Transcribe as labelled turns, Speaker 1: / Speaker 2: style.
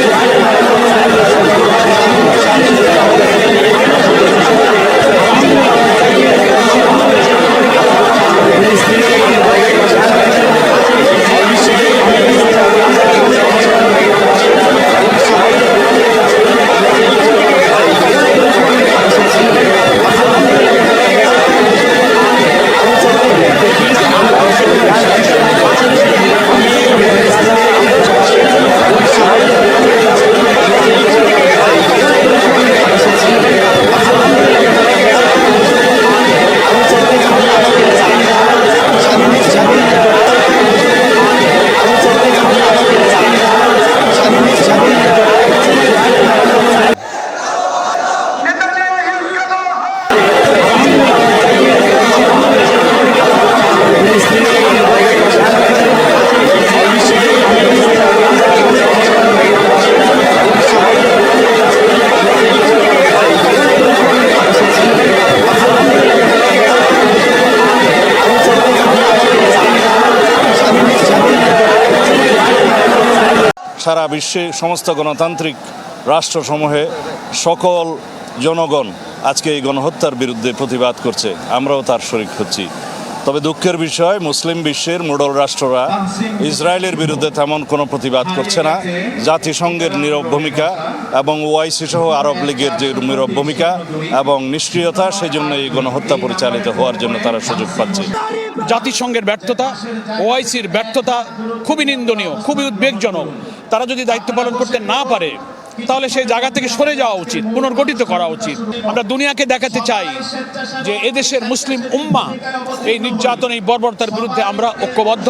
Speaker 1: Yeah. সারা বিশ্বে সমস্ত গণতান্ত্রিক রাষ্ট্রসমূহে সকল জনগণ আজকে এই গণহত্যার বিরুদ্ধে প্রতিবাদ করছে, আমরাও তার শরিক হচ্ছি। তবে দুঃখের বিষয়, মুসলিম বিশ্বের মোডল রাষ্ট্ররা ইসরায়েলের বিরুদ্ধে তেমন কোনো প্রতিবাদ করছে না। জাতিসংঘের নীরব ভূমিকা এবং ওআইসি সহ আরব লীগের যে নীরব ভূমিকা এবং নিষ্ক্রিয়তা সেই জন্য এই গণহত্যা পরিচালিত হওয়ার জন্য তারা সুযোগ পাচ্ছে।
Speaker 2: জাতিসংঘের ব্যর্থতা, ওআইসির ব্যর্থতা খুবই নিন্দনীয়, খুবই উদ্বেগজনক। তারা যদি দায়িত্ব পালন করতে না পারে, তাহলে সেই জায়গা থেকে সরে যাওয়া উচিত, পুনর্গঠিত করা উচিত। আমরা দুনিয়াকে দেখাতে চাই যে এদেশের মুসলিম উম্মা এই নির্যাতন, এই বর্বরতার বিরুদ্ধে আমরা ঐক্যবদ্ধ।